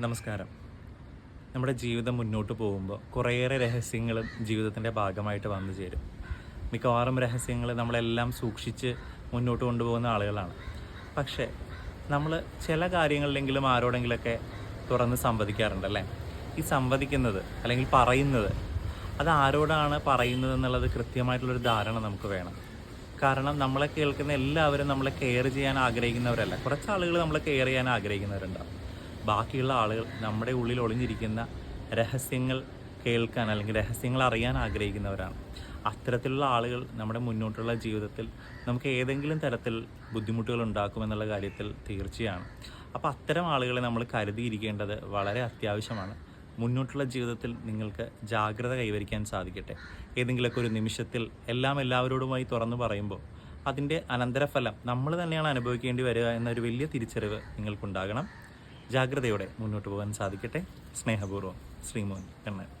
നമസ്കാരം. നമ്മുടെ ജീവിതം മുന്നോട്ട് പോകുമ്പോൾ കുറേയേറെ രഹസ്യങ്ങളും ജീവിതത്തിന്റെ ഭാഗമായിട്ട് വന്നു ചേരും. മിക്കവാറും രഹസ്യങ്ങൾ നമ്മളെല്ലാം സൂക്ഷിച്ച് മുന്നോട്ട് കൊണ്ടുപോകുന്ന ആളുകളാണ്. പക്ഷേ നമ്മൾ ചില കാര്യങ്ങളിലെങ്കിലും ആരോടെങ്കിലൊക്കെ തുറന്ന് സംവദിക്കാറുണ്ട് അല്ലേ? ഈ സംവദിക്കുന്നത് അല്ലെങ്കിൽ പറയുന്നത് അത് ആരോടാണ് പറയുന്നത് എന്നുള്ളത് കൃത്യമായിട്ടുള്ളൊരു ധാരണ നമുക്ക് വേണം. കാരണം നമ്മളെ കേൾക്കുന്ന എല്ലാവരും നമ്മളെ കെയർ ചെയ്യാൻ ആഗ്രഹിക്കുന്നവരല്ല. കുറച്ച് ആളുകൾ നമ്മളെ കെയർ ചെയ്യാൻ ആഗ്രഹിക്കുന്നവരുണ്ടാവും. ബാക്കിയുള്ള ആളുകൾ നമ്മുടെ ഉള്ളിൽ ഒളിഞ്ഞിരിക്കുന്ന രഹസ്യങ്ങൾ കേൾക്കാൻ അല്ലെങ്കിൽ രഹസ്യങ്ങൾ അറിയാൻ ആഗ്രഹിക്കുന്നവരാണ്. അത്തരത്തിലുള്ള ആളുകൾ നമ്മുടെ മുന്നോട്ടുള്ള ജീവിതത്തിൽ നമുക്ക് ഏതെങ്കിലും തരത്തിൽ ബുദ്ധിമുട്ടുകൾ ഉണ്ടാക്കുമെന്നുള്ള കാര്യത്തിൽ തീർച്ചയാണ്. അപ്പോൾ അത്തരം ആളുകളെ നമ്മൾ കരുതിയിരിക്കേണ്ടത് വളരെ അത്യാവശ്യമാണ്. മുന്നോട്ടുള്ള ജീവിതത്തിൽ നിങ്ങൾക്ക് ജാഗ്രത കൈവരിക്കാൻ സാധിക്കട്ടെ. ഏതെങ്കിലുമൊക്കെ ഒരു നിമിഷത്തിൽ എല്ലാം എല്ലാവരോടുമായി തുറന്നു പറയുമ്പോൾ അതിന്റെ അനന്തരഫലം നമ്മൾ തന്നെയാണ് അനുഭവിക്കേണ്ടി വരിക എന്നൊരു വലിയ തിരിച്ചറിവ് നിങ്ങൾക്കുണ്ടാകണം. ജാഗ്രതയോടെ മുന്നോട്ട് പോകാൻ സാധിക്കട്ടെ. സ്നേഹപൂർവം ശ്രീമോൻ കണ്ണൻ.